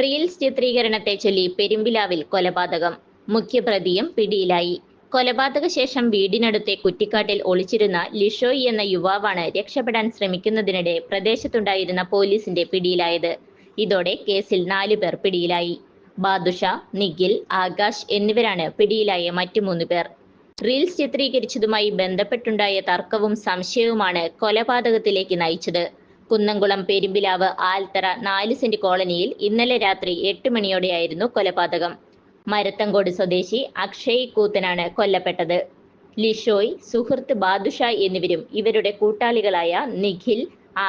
Reels ചിത്രീകരണത്തെ ചൊല്ലി പെരുമ്പിലാവിൽ കൊലപാതകം. മുഖ്യപ്രതിയും പിടിയിലായി. കൊലപാതക ശേഷം വീടിനടുത്തെ കുറ്റിക്കാട്ടിൽ ഒളിച്ചിരുന്ന ലിഷോയി എന്ന യുവാവാണ് രക്ഷപ്പെടാൻ ശ്രമിക്കുന്നതിനിടെ പ്രദേശത്തുണ്ടായിരുന്ന പോലീസിന്റെ പിടിയിലായത്. ഇതോടെ കേസിൽ നാലു പേർ പിടിയിലായി. ബാദുഷ നിഖിൽ ആകാശ് എന്നിവരാണ് പിടിയിലായ മറ്റു മൂന്ന് പേർ. റീൽസ് ചിത്രീകരിച്ചതുമായി ബന്ധപ്പെട്ടുണ്ടായ തർക്കവും സംശയവുമാണ് കൊലപാതകത്തിലേക്ക് നയിച്ചത്. കുന്നംകുളം പെരുമ്പിലാവ് ആൽത്തറ നാല് സെന്റ് കോളനിയിൽ ഇന്നലെ രാത്രി എട്ട് മണിയോടെയായിരുന്നു കൊലപാതകം. മരത്തങ്കോട് സ്വദേശി അക്ഷയ് കൂത്തനാണ് കൊല്ലപ്പെട്ടത്. ലിഷോയ് സുഹൃത്ത് ബാദുഷ എന്നിവരും ഇവരുടെ കൂട്ടാളികളായ നിഖിൽ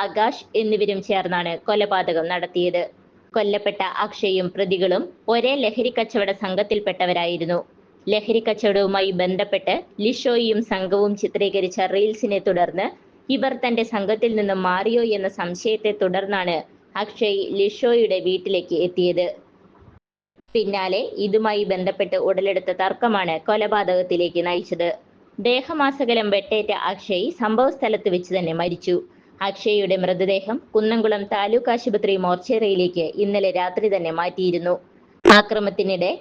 ആകാശ് എന്നിവരും ചേർന്നാണ് കൊലപാതകം നടത്തിയത്. കൊല്ലപ്പെട്ട അക്ഷയും പ്രതികളും ഒരേ ലഹരി കച്ചവട സംഘത്തിൽപ്പെട്ടവരായിരുന്നു. ലഹരി കച്ചവടവുമായി ബന്ധപ്പെട്ട് ലിഷോയും സംഘവും ചിത്രീകരിച്ച റീൽസിനെ തുടർന്ന് ഇവർ തന്റെ സംഘത്തിൽ നിന്നും മാറിയോ എന്ന സംശയത്തെ തുടർന്നാണ് അക്ഷയ് ലിഷോയുടെ വീട്ടിലേക്ക് എത്തിയത്. പിന്നാലെ ഇതുമായി ബന്ധപ്പെട്ട് ഉടലെടുത്ത തർക്കമാണ് കൊലപാതകത്തിലേക്ക് നയിച്ചത്. ദേഹമാസകലം വെട്ടേറ്റ അക്ഷയ് സംഭവ സ്ഥലത്ത് വെച്ച് തന്നെ മരിച്ചു. അക്ഷയയുടെ മൃതദേഹം കുന്നംകുളം താലൂക്ക് ആശുപത്രി മോർച്ചറിയിലേക്ക് ഇന്നലെ രാത്രി തന്നെ മാറ്റിയിരുന്നു. ആക്രമത്തിനിടെ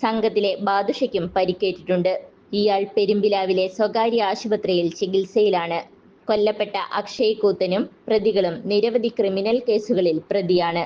സംഘത്തിലെ ബാദുഷയ്ക്കും പരിക്കേറ്റിട്ടുണ്ട്. ഇയാൾ പെരുമ്പിലാവിലെ സ്വകാര്യ ആശുപത്രിയിൽ ചികിത്സയിലാണ്. കൊല്ലപ്പെട്ട അക്ഷയ് കൂത്തനും പ്രതികളും നിരവധി ക്രിമിനൽ കേസുകളിൽ പ്രതിയാണ്.